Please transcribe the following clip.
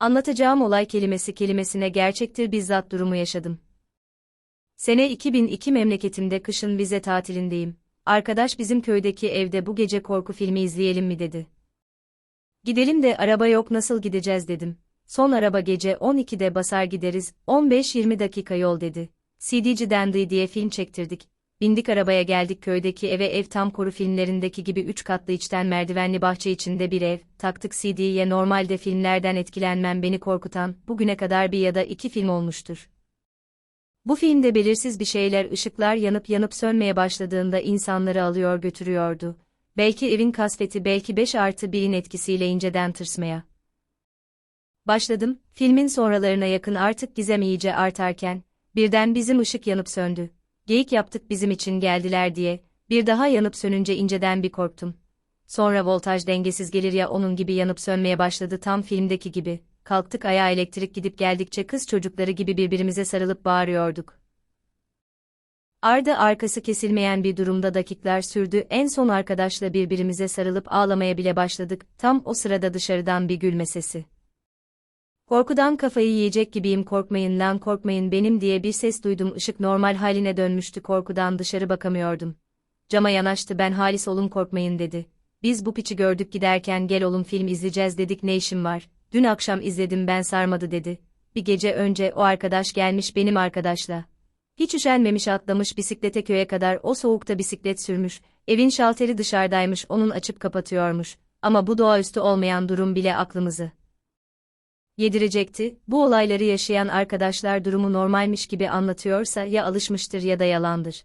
Anlatacağım olay kelimesi kelimesine gerçektir bizzat durumu yaşadım. Sene 2002 memleketimde kışın vize tatilindeyim. Arkadaş bizim köydeki evde bu gece korku filmi izleyelim mi dedi. Gidelim de araba yok nasıl gideceğiz dedim. Son araba gece 12'de basar gideriz, 15-20 dakika yol dedi. CD'ci Dandy diye film çektirdik. Bindik arabaya geldik köydeki eve ev tam koru filmlerindeki gibi 3 katlı içten merdivenli bahçe içinde bir ev, taktık CD'ye normalde filmlerden etkilenmem beni korkutan, bugüne kadar bir ya da iki film olmuştur. Bu filmde belirsiz bir şeyler ışıklar yanıp yanıp sönmeye başladığında insanları alıyor götürüyordu. Belki evin kasveti belki 5 artı 1'in etkisiyle inceden tırsmaya. Başladım, filmin sonralarına yakın artık gizem iyice artarken, birden bizim ışık yanıp söndü. Geyik yaptık bizim için geldiler diye, bir daha yanıp sönünce inceden bir korktum. Sonra voltaj dengesiz gelir ya onun gibi yanıp sönmeye başladı tam filmdeki gibi. Kalktık ayağa elektrik gidip geldikçe kız çocukları gibi birbirimize sarılıp bağırıyorduk. Ardı arkası kesilmeyen bir durumda dakikler sürdü en son arkadaşla birbirimize sarılıp ağlamaya bile başladık, tam o sırada dışarıdan bir gülme sesi. Korkudan kafayı yiyecek gibiyim korkmayın lan korkmayın benim diye bir ses duydum ışık normal haline dönmüştü korkudan dışarı bakamıyordum. Cama yanaştı ben halis olun korkmayın dedi. Biz bu piçi gördük giderken gel oğlum film izleyeceğiz dedik ne işim var. Dün akşam izledim ben sarmadı dedi. Bir gece önce o arkadaş gelmiş benim arkadaşla. Hiç üşenmemiş atlamış bisiklete köye kadar o soğukta bisiklet sürmüş, evin şalteri dışarıdaymış onun açıp kapatıyormuş. Ama bu doğaüstü olmayan durum bile aklımızı yedirecekti. Bu olayları yaşayan arkadaşlar durumu normalmiş gibi anlatıyorsa ya alışmıştır ya da yalandır.